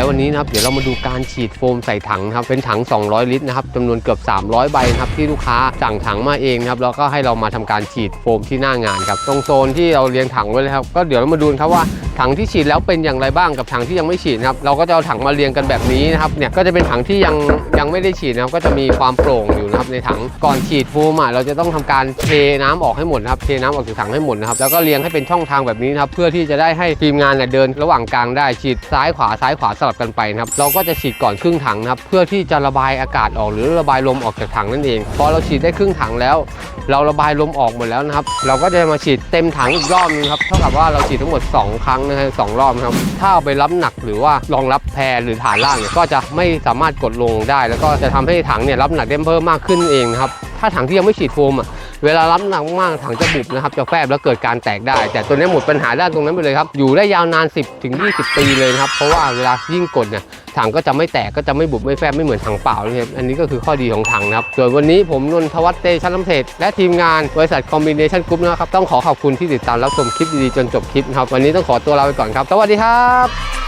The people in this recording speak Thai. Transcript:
แล้ววันนี้นะครับเดี๋ยวเรามาดูการฉีดโฟมใส่ถังครับเป็นถัง 200 ลิตรนะครับจำนวนเกือบ 300 ใบนะครับที่ลูกค้าสั่งถังมาเองครับแล้วก็ให้เรามาทำการฉีดโฟมที่หน้างานครับตรงโซนที่เราเรียงถังไว้เลยครับก็เดี๋ยวเรามาดูครับว่า ถังที่ฉีดแล้วเป็นอย่างไรบ้างกับถังที่ยังไม่ฉีดนะครับเราก็จะเอาถังมาเรียงกันแบบนี้นะครับเนี่ยก็จะเป็นถังที่ยังยังไม่ได้ฉีดนะครับก็จะมีความโปร่งอยู่นะครับในถังก่อนฉีดโฟมอะเราจะต้องทำการเทน้ำออกให้หมดนะครับเทน้ำออกจากถังให้หมดนะครับแล้วก็เรียงให้เป็นช่องทางแบบนี้นะครับเพื่อที่จะได้ให้ทีมงานเนี่ยเดินระหว่างกลางได้ฉีดซ้ายขวาซ้ายขวาสลับกันไปนะครับเราก็จะฉีดก่อนครึ่งถังนะครับเพื่อที่จะระบายอากาศออกหรือระบายลมออกจากถังนั่นเองพอเราฉีดได้ครึ่งถังแล้ว เราระบายลมออกหมดแล้วนะครับเราก็จะมาฉีดเต็มถังอีกรอบนึงครับเท่ากับว่าเราฉีดทั้งหมด 2 ครั้งนะฮะสองรอบนะครับ ถ้าเอาไปรับหนักหรือว่ารองรับแพรหรือฐานล่างเนี่ยก็จะไม่สามารถกดลงได้ แล้วก็จะทำให้ถังเนี่ยรับหนักได้เพิ่มมากขึ้นเองนะครับถ้าถังที่ยังไม่ฉีดโฟมอะเวลารับหนักมากๆถังจะบุบนะครับจะแฟบแล้วเกิดการแตกได้ แต่ตัวนี้หมดปัญหาด้านตรงนั้นไปเลยครับอยู่ได้ยาวนาน 10ถึง20 ปีเลยนะครับเพราะว่าเวลายิ่งกดเนี่ย ถังก็จะไม่แตกก็จะไม่บุบไม่แฟบไม่เหมือนถังเปล่านะครับอันนี้ก็คือข้อดีของถังนะครับส่วนวันนี้ผมนนทวัฒน์เตชันลำเศษและทีมงานบริษัทคอมบิเนชันกรุ๊ปนะครับต้องขอขอบคุณที่ติดตามรับชมคลิปดีๆจนจบคลิปนะครับวันนี้ต้องขอตัวลาไปก่อนครับ สวัสดีครับ